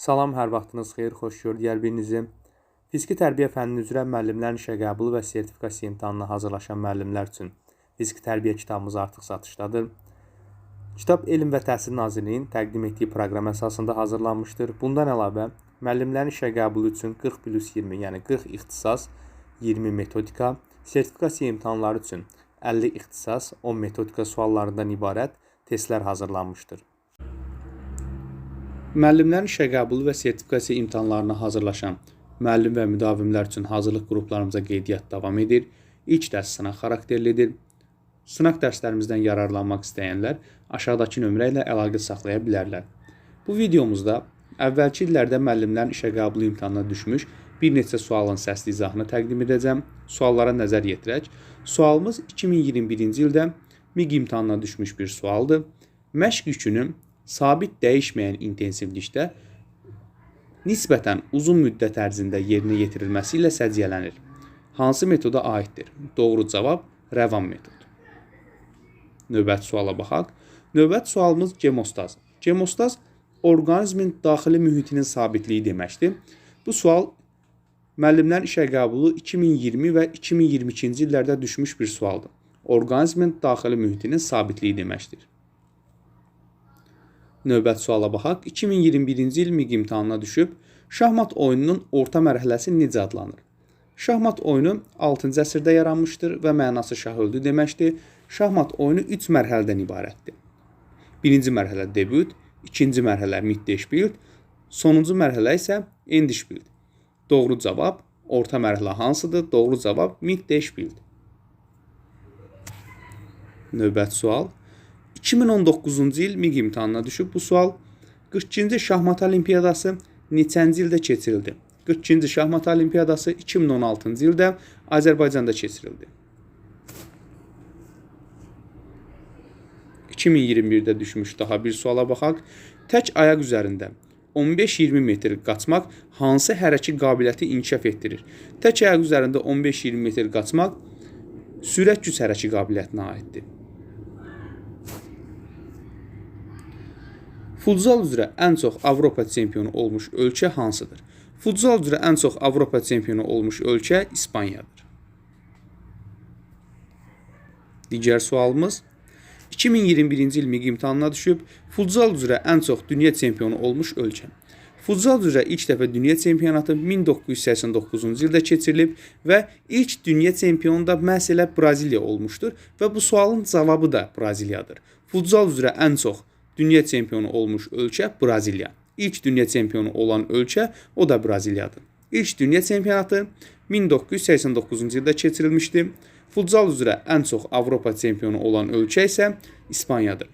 Salam, hər vaxtınız xeyir, xoş gördük hər birinizi. Fiziki tərbiyə fənni üzrə müəllimlərin işə qəbulu və sertifikasiya imtahanına hazırlaşan müəllimlər üçün fiziki tərbiyə kitabımız artıq satışdadır. Kitab Elm və Təhsil Nazirliyinin təqdim etdiyi proqram əsasında hazırlanmışdır. Bundan əlavə, müəllimlərin işə qəbulu üçün 40 plus 20, yəni 40 ixtisas, 20 metodika, sertifikasiya imtahanları üçün 50 ixtisas, 10 metodika suallarından ibarət testlər hazırlanmışdır. Müəllimlərin işə qəbulu və sertifikasiya imtahanlarına hazırlaşan müəllim və müdavimlər üçün hazırlıq qruplarımıza qeydiyyat davam edir. İlk dərs sınaq xarakterlidir. Sınaq dərslərimizdən yararlanmaq istəyənlər aşağıdakı nömrə ilə əlaqə saxlaya bilərlər. Bu videomuzda əvvəlki illərdə müəllimlərin işə qəbulu imtahanına düşmüş bir neçə sualın səsli izahını təqdim edəcəm. Suallara nəzər yetirək. Sualımız 2021-ci ildə MİQ imtahanına düşmüş bir sualdır. Məşq yükünün sabit dəyişməyən intensivlikdə nisbətən uzun müddət ərzində yerinə yetirilməsi ilə səciyyələnir. Hansı metoda aiddir? Doğru cavab rəvan metod. Növbəti suala baxaq. Növbəti sualımız gemostaz. Gemostaz orqanizmin daxili mühitinin sabitliyi deməkdir. Bu sual müəllimlərin işə qəbulu 2020 və 2022-ci illərdə düşmüş bir sualdır. Orqanizmin daxili mühitinin sabitliyi deməkdir. Növbəti suala baxaq. 2021-ci il MİQ imtahanına düşüb. Şahmat oyununun orta mərhələsi necə adlanır? Şahmat oyunu 6-cı əsrdə yaranmışdır və mənası şah öldü deməkdir. Şahmat oyunu 3 mərhələdən ibarətdir. Birinci mərhələ debüt, ikinci mərhələ Mittelspiel, sonuncu mərhələ isə Endspiel. Doğru cavab orta mərhələ hansıdır? Doğru cavab Mittelspiel. Növbəti sual. 2019-cu il MİQ imtahanına düşüb bu sual. 42-ci şahmat olimpiyadası neçənci ildə keçirildi? 42-ci şahmat olimpiyadası 2016-cı ildə Azərbaycanda keçirildi. 2021-də düşmüş daha bir suala baxaq. Tək ayaq üzərində 15-20 metr qaçmaq hansı hərəki qabiliyyəti inkişaf etdirir? Tək ayaq üzərində 15-20 metr qaçmaq sürət güc hərəki qabiliyyətinə aiddir. Futsal üzrə ən çox Avropa çempionu olmuş ölkə hansıdır? Futsal üzrə ən çox Avropa çempionu olmuş ölkə İspaniyadır. Digər sualımız 2021-ci il MİQ imtahanına düşüb. Futsal üzrə ən çox dünya çempionu olmuş ölkə. Futsal üzrə ilk dəfə dünya çempionatı 1989-cu ildə keçirilib və ilk dünya çempionu da məhz elə Braziliya olmuşdur və bu sualın cavabı da Braziliyadır. Futsal üzrə ən çox dünya çempionu olmuş ölkə Braziliya. İlk dünya çempionu olan ölkə o da Braziliyadır. İlk dünya çempionatı 1989-cu ildə keçirilmişdi. Futsal üzrə ən çox Avropa çempionu olan ölkə isə İspaniyadır.